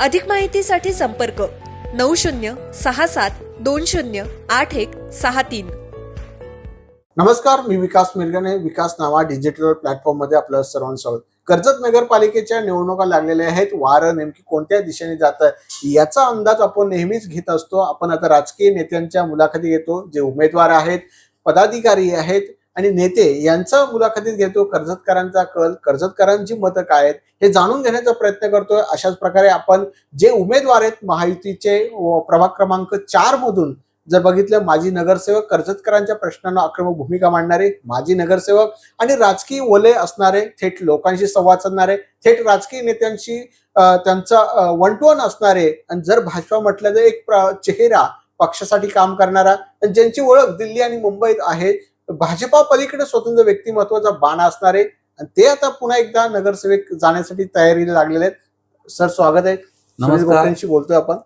अधिक माहितीसाठी संपर्क नऊ शून्य सहा सात दोन शून्य आठ एक सहा तीन. नमस्कार मी विकास मिरगणे विकास नावा डिजिटल प्लॅटफॉर्ममध्ये आपलं सर्वांचं स्वागत. कर्जत नगरपालिकेच्या निवडणुका लागलेल्या आहेत. वारं नेमकी कोणत्या दिशेने जात याचा अंदाज आपण नेहमीच घेत असतो. आपण आता राजकीय नेत्यांच्या मुलाखती घेतो. जे उमेदवार आहेत पदाधिकारी आहेत आणि नेते यांचा मुलाखतीत घेतो कर्जतकरांचा कल कर्जतकरांची मतं काय आहेत हे जाणून घेण्याचा प्रयत्न करतोय. अशाच प्रकारे आपण जे उमेदवार आहेत महायुतीचे प्रभाग क्रमांक चार मधून जर बघितलं माजी नगरसेवक कर्जतकरांच्या प्रश्नांना आक्रमक भूमिका मांडणारे माजी नगरसेवक आणि राजकीय ओले असणारे थेट लोकांशी संवाद साधणारे थेट राजकीय नेत्यांशी त्यांचा वन टू वन असणारे आणि जर भाजपा म्हटलं तर एक चेहरा पक्षासाठी काम करणारा ज्यांची ओळख दिल्ली आणि मुंबईत आहे भाजपा पलीकडे स्वतंत्र व्यक्तिमत्वाचा बाण असणारे आणि ते आता पुन्हा एकदा नगरसेवक जाण्यासाठी तयारीला लागलेले आहेत. सर स्वागत आहे. सुनील नमस्कार. गोखलेंशी बोलतोय आपण.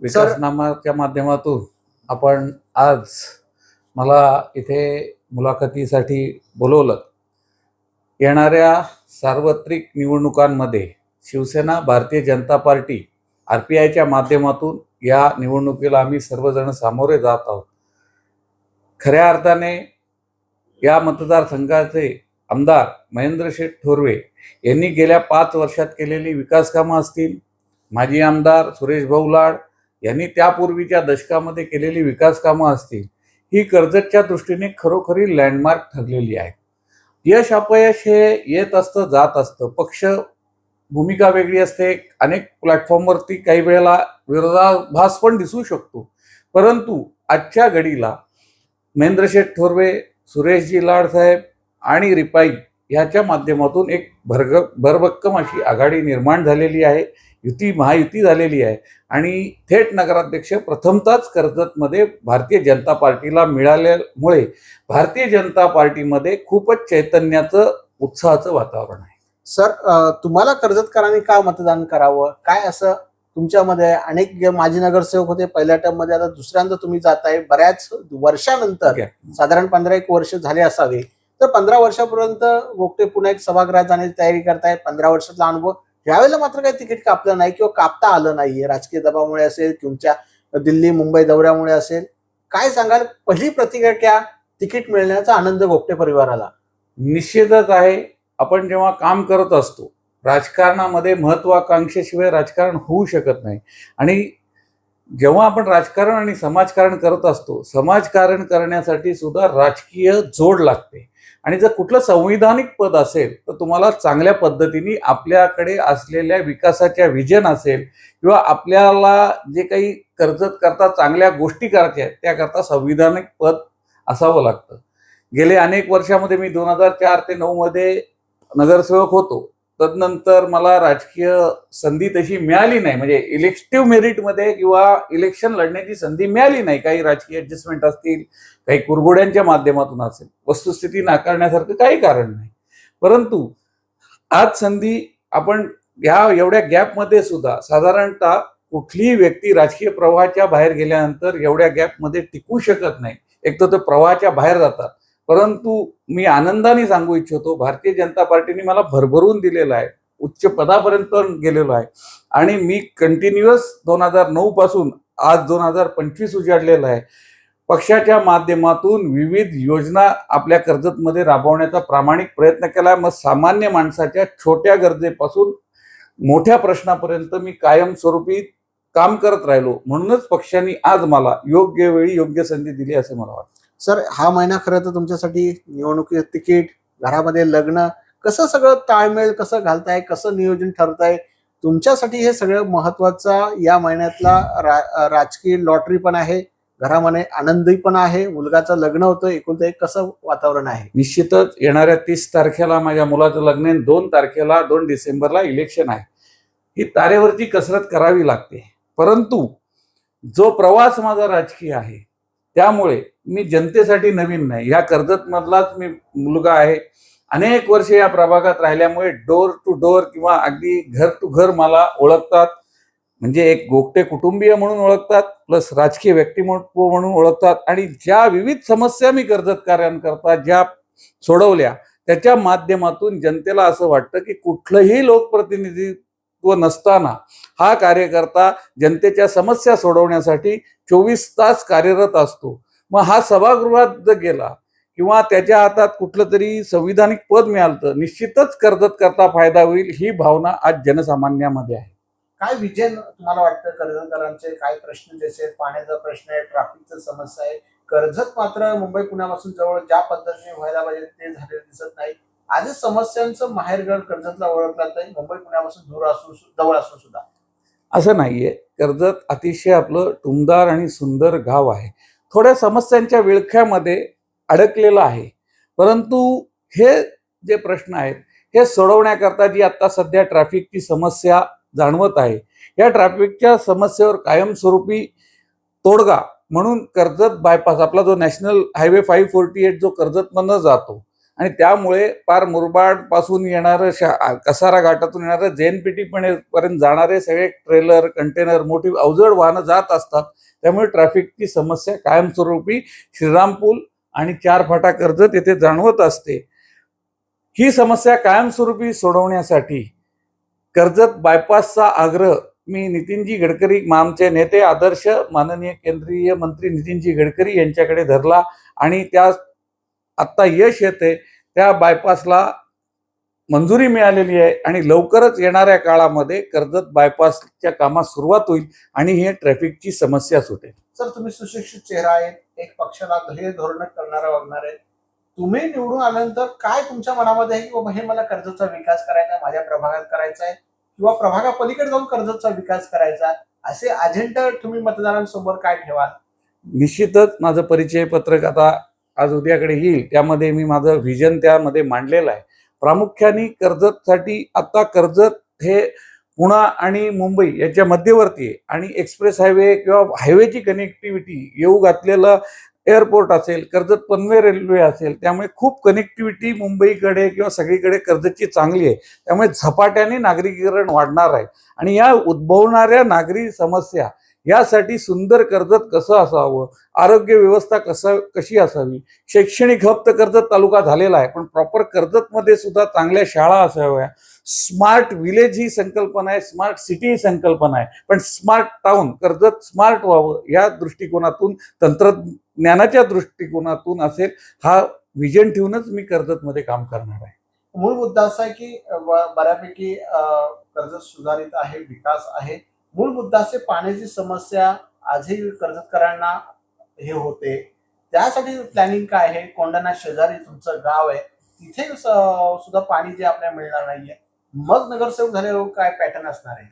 विकासनामाच्या माध्यमातून आपण आज मला इथे मुलाखतीसाठी बोलवलं. येणाऱ्या सार्वत्रिक निवडणुकांमध्ये शिवसेना भारतीय जनता पार्टी आर पी आयच्या माध्यमातून या निवडणुकीला आम्ही सर्वजण सामोरे जात आहोत. खऱ्या अर्थाने या मतदारसंघाचे आमदार महेंद्र शेठ थोरवे यांनी गेल्या पाच वर्षात केलेली विकासकामं असतील. माजी आमदार सुरेश भाऊ लाड यांनी त्यापूर्वीच्या दशकामध्ये केलेली विकासकामं असतील. ही कर्जतच्या दृष्टीने खरोखरी लँडमार्क ठरलेली आहे. यश अपयश हे येत असतं जात असतं. पक्ष भूमिका वेगळी असते. अनेक प्लॅटफॉर्मवरती काही वेळेला विरोधाभास पण दिसू शकतो. परंतु आजच्या घडीला महेंद्रशेठ ठोरवे थोरवे सुरेशजी लाड साहेब आणि रिपाई ह्याच्या माध्यमातून एक भरग भरभक्कम अशी आघाडी निर्माण झालेली आहे युती महायुती झालेली आहे आणि थेट नगराध्यक्ष प्रथमतच कर्जतमध्ये भारतीय जनता पार्टीला मिळाल्यामुळे भारतीय जनता पार्टीमध्ये खूपच चैतन्याचं उत्साहाचं वातावरण आहे. सर तुम्हाला कर्जतकरांनी का मतदान करावं? काय असं तुमच्यामध्ये अनेक माजी नगरसेवक होते. पहिल्या टर्ममध्ये आता दुसऱ्यांदा तुम्ही जाताय बऱ्याच वर्षानंतर आहे. साधारण पंधरा एक वर्ष झाले असावे. तर पंधरा वर्षापर्यंत गोगटे पुन्हा एक सभागृहात जाण्याची तयारी करताय. पंधरा वर्षाचा अनुभव. यावेळेला मात्र काही तिकीट कापलं नाही किंवा कापता आलं नाहीये. राजकीय दबावामुळे असेल तुमच्या दिल्ली मुंबई दौऱ्यामुळे असेल. काय सांगाल? पहिली प्रतिक्रिया तिकीट मिळण्याचा आनंद गोगटे परिवाराला? निश्चितच आहे. आपण जेव्हा काम करत असतो राजकारणामध्ये महत्वाकांक्षेशिवाय राजकारण होऊ शकत नाही. आणि जेव्हा आपण राजकारण आणि समाजकारण करत असतो समाजकारण करण्यासाठी सुद्धा राजकीय जोड लागते. आणि जर कुठलं संविधानिक पद असेल तर तुम्हाला चांगल्या पद्धतीने आपल्याकडे असलेल्या विकासाच्या विजन असेल किंवा आपल्याला जे काही कर्जत करता चांगल्या गोष्टी करायच्या आहेत त्याकरता संविधानिक पद असावं लागतं. गेले अनेक वर्षामध्ये मी दोन हजार चार ते नऊ मध्ये नगरसेवक होतो. तदनंतर मला राजकीय संधी तशी मिळाली नाही. म्हणजे इलेक्टिव्ह मेरिटमध्ये किंवा इलेक्शन लढण्याची संधी मिळाली नाही. काही राजकीय ॲडजस्टमेंट असतील काही कुरघोड्यांच्या माध्यमातून असेल. वस्तुस्थिती नाकारण्यासारखं काही कारण नाही. परंतु आज संधी आपण ह्या एवढ्या गॅपमध्ये सुद्धा साधारणतः कुठलीही व्यक्ती राजकीय प्रवाहाच्या बाहेर गेल्यानंतर एवढ्या गॅपमध्ये टिकू शकत नाही. एक तर ते प्रवाहाच्या बाहेर जातात. परंतु मी आनंदाने सांगू इच्छितो भारतीय जनता पार्टीने मला भरभरून दिलेला आहे उच्च पदापर्यंत गेलेलो आहे. आणि मी कंटिन्युअस दोन हजार नऊ पासून आज दोन हजार पंचवीस उजाडलेला आहे. पक्षाच्या माध्यमातून विविध योजना आपल्या कर्जतमध्ये राबवण्याचा प्रामाणिक प्रयत्न केला मग सामान्य माणसाच्या छोट्या गरजेपासून मोठ्या प्रश्नापर्यंत मी कायमस्वरूपी काम करत राहिलो. म्हणूनच पक्षाने आज मला योग्य वेळी योग्य संधी दिली असे मला वाटतं. सर हा महिना खरं तर तुमच्यासाठी निवडणुकी तिकीट घरामध्ये लग्न कसं सगळं ताळमेळ कसं घालताय कसं नियोजन ठरताय तुमच्यासाठी हे सगळं महत्त्वाचा या महिन्यातला रा- राजकीय लॉटरी पण आहे घरामध्ये आनंदी पण आहे मुलगाचं लग्न होतं एकूण एक कसं वातावरण आहे? निश्चितच येणाऱ्या तीस तारखेला माझ्या मुलाचं लग्न आहे दोन तारखेला दोन डिसेंबरला इलेक्शन आहे. ही तारेवरची कसरत करावी लागते. परंतु जो प्रवास माझा राजकीय आहे त्यामुळे मी जनतेसाठी नवीन नाही. ह्या कर्जतमधलाच मी मुलगा आहे. अनेक वर्षे या प्रभागात राहिल्यामुळे डोर टू डोर किंवा अगदी घर टू घर मला ओळखतात. म्हणजे एक गोगटे कुटुंबीय म्हणून ओळखतात प्लस राजकीय व्यक्तिमत्व म्हणून ओळखतात. आणि ज्या विविध समस्या मी कर्जतकरांकरता ज्या सोडवल्या त्याच्या माध्यमातून जनतेला असं वाटतं की कुठलंही लोकप्रतिनिधित्व नसताना हा कार्यकर्ता जनतेच्या समस्या सोडवण्यासाठी चोवीस तास कार्यरत असतो. मग हा सभागृहात जर गेला किंवा त्याच्या हातात कुठलं तरी संविधानिक पद मिळालं तर निश्चितच कर्जत करता फायदा होईल ही भावना आज जनसामान्यामध्ये आहे. काय विजन तुम्हाला वाटतं? कर्जतकरांचे काय प्रश्न जसे? पाण्याचा प्रश्न आहे ट्रॅफिकचा समस्या आहे. कर्जत मात्र मुंबई पुण्यापासून जवळ ज्या पद्धतीने व्हायला पाहिजे ते झालेलं दिसत नाही. आजच समस्यांचं माहेरगड कर्जतला ओळखला जाईल. मुंबई पुण्यापासून दूर असून जवळ असून सुद्धा. असं नाहीये. कर्जत अतिशय आपलं टुमदार आणि सुंदर गाव आहे. थोड्या समस्यांच्या विळख्यामध्ये अडकलेलं आहे. परंतु हे जे प्रश्न आहेत हे सोडवण्याकरता जी आता सध्या ट्रॅफिकची समस्या जाणवत आहे या ट्रॅफिकच्या समस्येवर कायमस्वरूपी तोडगा म्हणून कर्जत बायपास आपला जो national highway five forty eight जो कर्जतमधनं जातो आणि त्यामुळे पार मुरबाडपासून येणारं शा कसारा घाटातून येणारं जेएनपीटी पर्यंत जाणारे सगळे ट्रेलर कंटेनर मोठी अवजड वाहनं जात असतात. त्यामुळे ट्रॅफिकची समस्या कायमस्वरूपी श्रीरामपूल आणि चार फाटा कर्ज तेथे जाणवत असते. ही समस्या कायमस्वरूपी सोडवण्यासाठी कर्जत बायपासचा आग्रह मी नितीनजी गडकरी आमचे नेते आदर्श माननीय केंद्रीय मंत्री नितीनजी गडकरी यांच्याकडे धरला आणि त्या आत्ता यश येते त्या बायपासला मंजुरी मिळालेली आहे आणि लवकरच येणाऱ्या काळामध्ये कर्जत बायपासच्या कामास सुरुवात होईल आणि ही ट्रॅफिकची समस्या सुटेल. सर तुम्ही सुशिक्षित चेहरा आहे एक पक्षाला ध्येय धोरण करणारा वागणार आहे तुम्ही निवडून आल्यानंतर काय तुमच्या मनामध्ये आहे की बाबा हे मला कर्जतचा विकास करायचा आहे माझ्या प्रभागात करायचा आहे किंवा प्रभागा पलीकडे जाऊन कर्जतचा विकास करायचा असे अजेंडा तुम्ही मतदारांसमोर काय ठेवाल? निश्चितच माझं परिचय पत्रक आता आज उद्याकडे येईल त्यामध्ये मी माझं व्हिजन त्यामध्ये मांडलेलं आहे. प्रामुख्याने कर्जतसाठी आत्ता कर्जत हे पुणा आणि मुंबई याच्या मध्यवर्ती आहे. आणि एक्सप्रेस हायवे किंवा हायवेची कनेक्टिव्हिटी येऊ घातलेलं एअरपोर्ट असेल कर्जत पनवे रेल्वे असेल त्यामुळे खूप कनेक्टिव्हिटी मुंबईकडे किंवा सगळीकडे कर्जतची चांगली आहे. त्यामुळे झपाट्याने नागरिकीकरण वाढणार आहे. आणि या उद्भवणाऱ्या नागरी समस्या यासाठी सुंदर कर्जत कसं असावं? आरोग्य व्यवस्था कसं कशी असावी? शैक्षणिक हब तर कर्जत तालुका झालेला आहे पण प्रॉपर कर्जतमध्ये सुद्धा चांगल्या शाळा असाव्या. स्मार्ट विलेज ही संकल्पना आहे स्मार्ट सिटी ही संकल्पना आहे पण स्मार्ट टाउन कर्जत स्मार्ट व्हावं या दृष्टिकोनातून तंत्रज्ञानाच्या दृष्टिकोनातून असेल हा विजन ठेवूनच मी कर्जतमध्ये काम करणार आहे. मूळ मुद्दा असा आहे की बऱ्यापैकी कर्जत सुधारित आहे विकास आहे मूळ मुद्दा असे पाण्याची समस्या आजही कर्जतकरांना हे होते. त्यासाठी प्लॅनिंग काय आहे? कोंडाना शेजारी तुमचं गाव आहे. तिथे सुद्धा पाणी जे आपल्याला मिळणार नाहीये. मग नगरसेवक झाल्यावर हो, काय पॅटर्न असणार आहे?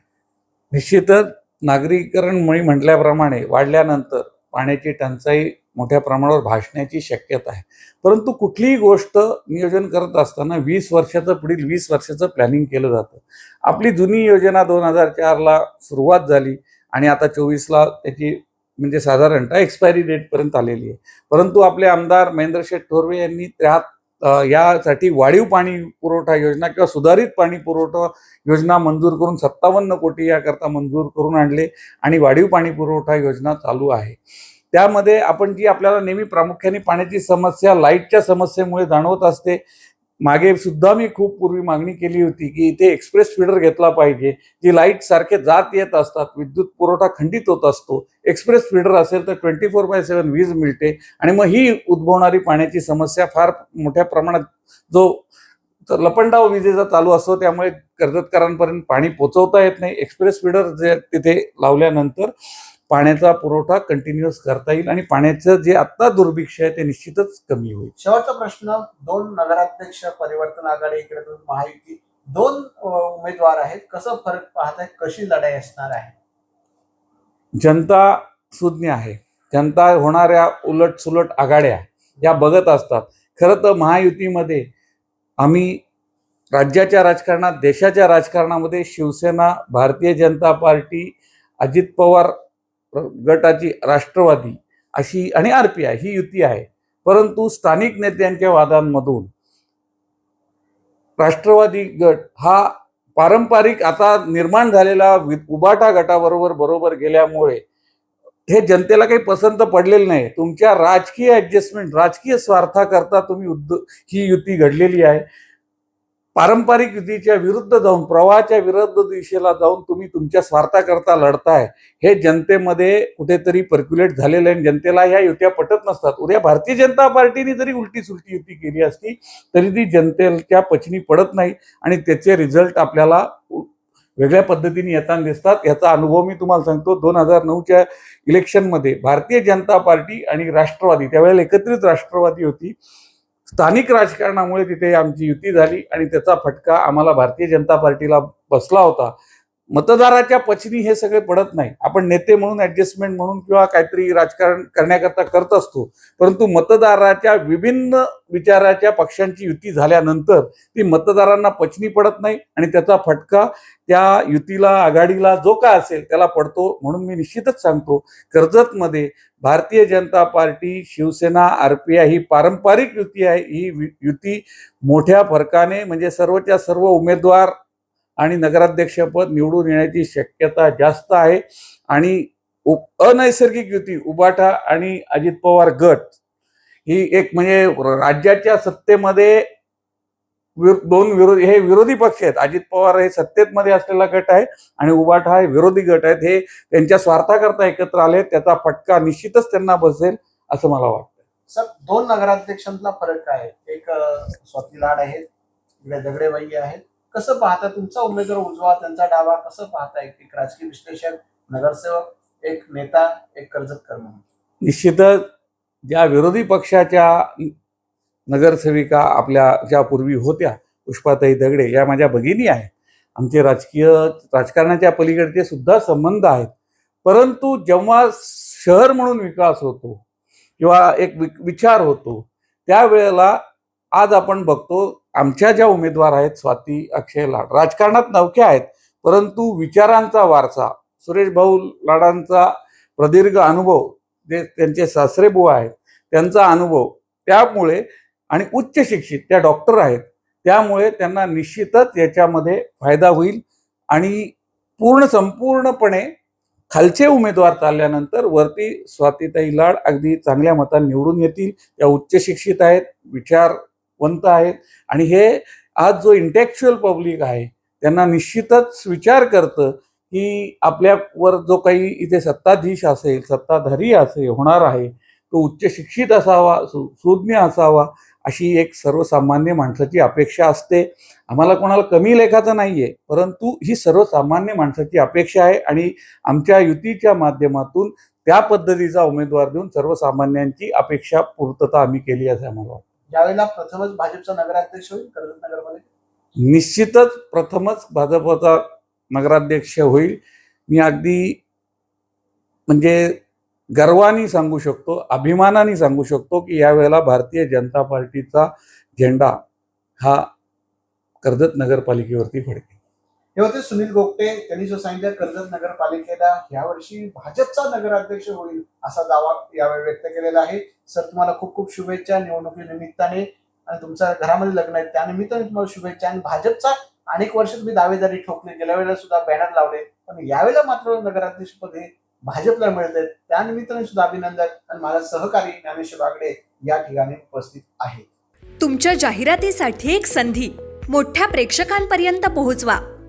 निश्चितच नागरीकरण म्हटल्याप्रमाणे वाढल्यानंतर पाण्याची टंचाई मोठ्या प्रमाणावर भासण्याची शक्यता आहे. परंतु कुठलीही गोष्ट नियोजन करत असताना वीस वर्षाचं पुढील वीस वर्षाचं प्लॅनिंग केलं जातं. आपली जुनी योजना दोन हजार चारला सुरुवात झाली आणि आता चोवीसला त्याची म्हणजे साधारणतः एक्सपायरी डेटपर्यंत आलेली आहे. परंतु आपले आमदार महेंद्रशेठ थोरवे यांनी त्या यासाठी वाढीव पाणी पुरवठा योजना किंवा सुधारित पाणी पुरवठा योजना मंजूर करून सत्तावन्न कोटी याकरता मंजूर करून आणले आणि वाढीव पाणी पुरवठा योजना चालू आहे. त्यामध्ये आपण जी आपल्याला नेहमी प्रामुख्याने पाण्याची समस्या लाईटच्या समस्येमुळे जाणवत असते मागे सुद्धा मी खूप पूर्वी मागणी केली होती की इथे एक्सप्रेस फीडर घेतला पाहिजे जी लाइट सारखे जात येत असतात विद्युत पुरवठा खंडित होत असतो एक्सप्रेस फीडर असेल तर ट्वेंटी फोर बाय सेवन वीज मिळते आणि मग ही उद्भवणारी पाण्याची समस्या फार मोठ्या प्रमाणात जो लपंडाव विजेचा चालू असतो त्यामुळे कर्जतकरांपर्यंत पाणी पोचवता येत नाही. एक्सप्रेस फीडर जे तिथे लावल्यानंतर पाण्याचा पुरवठा कंटिन्युअस करता येईल आणि पाण्याचं जे आत्ता दुर्भिक्ष आहे ते निश्चितच कमी होईल. शेवटचा प्रश्न दोन नगराध्यक्ष परिवर्तन आघाडी इकडे दोन महायुती दोन उमेदवार आहेत. कसं फरक पाहताय? कशी लढाई असणार आहे? जनता सुज्ञ आहे. जनता होणाऱ्या उलट सुलट आघाड्या या बघत असतात. खरं तर महायुतीमध्ये आम्ही राज्याच्या राजकारणात देशाच्या राजकारणामध्ये शिवसेना भारतीय जनता पार्टी अजित पवार गटाची राष्ट्रवादी अशी आणि आर पी आय ही युती आहे. परंतु स्थानिक नेत्यांच्या वादांमधून राष्ट्रवादी गट हा पारंपरिक आता निर्माण झालेला उबाटा गटाबरोबर बरोबर गेल्यामुळे हे जनतेला काही पसंत पडलेलं नाही. तुमच्या राजकीय ॲडजस्टमेंट राजकीय स्वार्थाकरता तुम्ही उद्द ही युती घडलेली आहे. पारंपरिक युतीच्या विरुद्ध जाऊन प्रवाहाच्या विरुद्ध दिशेला जाऊन तुम्ही तुमच्या स्वार्थाकरता लढताय. हे जनतेमध्ये कुठेतरी पर्क्युलेट झालेलं आहे आणि जनतेला ह्या युत्या पटत नसतात. उद्या भारतीय जनता पार्टीने जरी उलटी सुलटी युती केली असती तरी ती जनतेच्या पचनी पडत नाही आणि त्याचे रिझल्ट आपल्याला वेगळ्या पद्धतीने येताना दिसतात. याचा अनुभव मी तुम्हाला सांगतो. दोन हजार नऊच्या इलेक्शनमध्ये भारतीय जनता पार्टी आणि राष्ट्रवादी त्यावेळेला एकत्रित राष्ट्रवादी होती. स्थानिक राजकारणामुळे तिथे आमची युती झाली आणि त्याचा फटका आम्हाला भारतीय जनता पार्टीला बसला होता. मतदाराच्या पचनी हे सगळे पडत नाही. आपण नेते म्हणून ऍडजस्टमेंट म्हणून किंवा काहीतरी राजकारण करण्याकरता करत असतो. परंतु मतदाराच्या विभिन्न विचाराच्या पक्षांची युती झाल्यानंतर ती मतदारांना पचनी पडत नाही आणि त्याचा फटका त्या युतीला आघाडीला जो काय असेल त्याला पडतो म्हणून मी निश्चितच सांगतो कर्जतमध्ये Bharatiya Janata party Shiv Sena R P I ही पारंपरिक युती आहे. ही वि- युती मोठ्या फरकाने म्हणजे सर्वच्या सर्व उमेदवार आणि नगराध्यक्षपद निवडून येण्याची शक्यता जास्त आहे. आणि अनैसर्गिक युती उबाठा आणि अजित पवार गट ही एक म्हणजे राज्याच्या सत्तेमध्ये विर- दोन विरोधी हे विरोधी पक्ष आहेत. अजित पवार हे सत्तेमध्ये असलेला गट आहे आणि उबाटा हे विरोधी गट आहेत. हे त्यांच्या स्वार्थाकरता एकत्र आले त्याचा फटका निश्चितच त्यांना बसेल असं मला वाटतं. सर दोन नगराध्यक्षांतला फरक काय? एक स्वाती लाड आहेत इकडे दगडेबाई आहेत. कसं पाहता तुमचा उमेदवार उजवा त्यांचा डावा कसं पाहता एक राजकीय विश्लेषक नगरसेवक एक नेता एक कर्जत कर्म निश्चितच ज्या विरोधी पक्षाच्या नगरसेविका आपल्या ज्या पूर्वी होत्या पुष्पाताई दगडे या माझ्या भगिनी आहेत. आमचे राजकीय राजकारणाच्या पलीकडचे सुद्धा संबंध आहेत. परंतु जेव्हा शहर म्हणून विकास होतो किंवा एक वि- विचार होतो त्यावेळेला आज आपण बघतो आमच्या ज्या उमेदवार आहेत स्वाती अक्षय लाड राजकारणात नवख्या आहेत परंतु विचारांचा वारसा सुरेश भाऊ लाडांचा प्रदीर्घ अनुभव जे त्यांचे सासरे बुवा आहेत त्यांचा अनुभव त्यामुळे आणि उच्च शिक्षित त्या डॉक्टर आहेत त्यामुळे त्यांना निश्चितच याच्यामध्ये फायदा होईल आणि पूर्ण संपूर्णपणे खालचे उमेदवार चालल्यानंतर वरती स्वातीताई लाड अगदी चांगल्या मतांनी निवडून येतील. त्या उच्च शिक्षित आहेत विचारवंत आहेत. आणि हे आज जो इंटेक्च्युअल पब्लिक आहे त्यांना निश्चितच विचार करतं की आपल्यावर जो काही इथे सत्ताधीश असेल सत्ताधारी असेल होणार आहे तो उच्च शिक्षित असावा सु सुज्ञ असावा अशी एक सर्वसामान्य माणसाची अपेक्षा असते. आम्हाला कोणाला कमी लेखाचं नाही आहे परंतु ही सर्वसामान्य माणसाची अपेक्षा आहे आणि आमच्या युतीच्या माध्यमातून त्या पद्धतीचा उमेदवार देऊन सर्वसामान्यांची अपेक्षा पूर्तता आम्ही केली असं आम्हाला वाटतं. यावेळेला प्रथमच भाजपचा नगराध्यक्ष होईल कर्जत नगरमध्ये? निश्चितच प्रथमच भाजपचा नगराध्यक्ष होईल. मी अगदी म्हणजे गर्वाने सांगू शकतो अभिमानाने सांगू शकतो की यावेळेला भारतीय जनता पार्टीचा झेंडा हा कर्जत नगरपालिकेवरती फडकेल. हे होते सुनील गोपटे त्यांनी जो सांगितलं कर्जत नगरपालिकेला यावर्षी भाजपचा नगराध्यक्ष होईल असा दावा यावेळी व्यक्त केलेला आहे. सर तुम्हाला खूप खूप शुभेच्छा निवडणुकीनिमित्ताने. आणि तुमच्या घरामध्ये लग्न आहे त्यानिमित्ताने तुम्हाला शुभेच्छा. आणि भाजपचा अनेक वर्ष तुम्ही दावेदारी ठोकले गेल्या वेळेला सुद्धा बॅनर लावले. पण यावेळेला मात्र नगराध्यक्ष पदे भाजपला मिळत त्यानिमित्ताने सुद्धा अभिनंदन. आणि माझा सहकारी ज्ञानेश्वर बागडे या ठिकाणी उपस्थित आहेत. तुमच्या जाहिरातीसाठी एक संधी. मोठ्या प्रेक्षकांपर्यंत पोहोचवा.